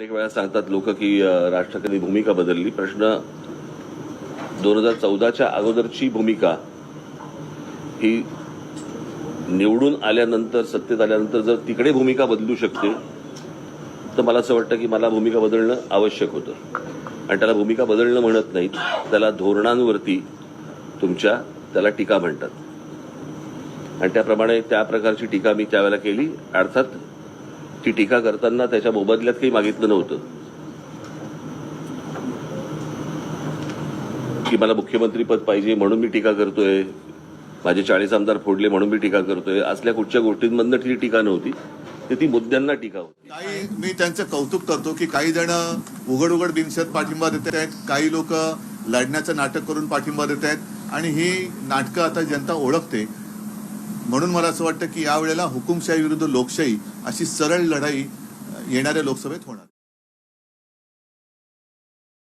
अनेक वेळा सांगतात लोक की अ, भूमिका बदलली. प्रश्न दोन हजार चौदाच्या अगोदरची भूमिका ही निवडून आल्यानंतर सत्तेत आल्यानंतर जर तिकडे भूमिका बदलू शकते तर मला असं वाटतं की मला भूमिका बदलणं आवश्यक होतं. आणि त्याला भूमिका बदलणं म्हणत नाहीत. त्याला धोरणांवरती तुमच्या त्याला टीका म्हणतात. आणि त्याप्रमाणे त्या प्रकारची टीका मी त्यावेळेला केली. अर्थात ती टीका करताना त्याच्या मोबदल्यात काही मागितलं नव्हतं. की मला मुख्यमंत्रीपद पाहिजे म्हणून मी टीका करतोय माझे चाळीस आमदार फोडले म्हणून मी टीका करतोय असल्या कुठच्या गोष्टींमधनं ती टीका नव्हती तर ती मुद्द्यांना टीका होती. काही मी त्यांचं कौतुक करतो की काही जण उघड उघड बिनशत पाठिंबा देत आहेत काही लोक लढण्याचं नाटक करून पाठिंबा देत आहेत आणि ही नाटकं आता जनता ओळखते. म्हणून मला असं वाटतं की यावेळेला हुकुमशाही विरुद्ध लोकशाही अशी सरळ लढाई येणाऱ्या लोकसभेत होणार.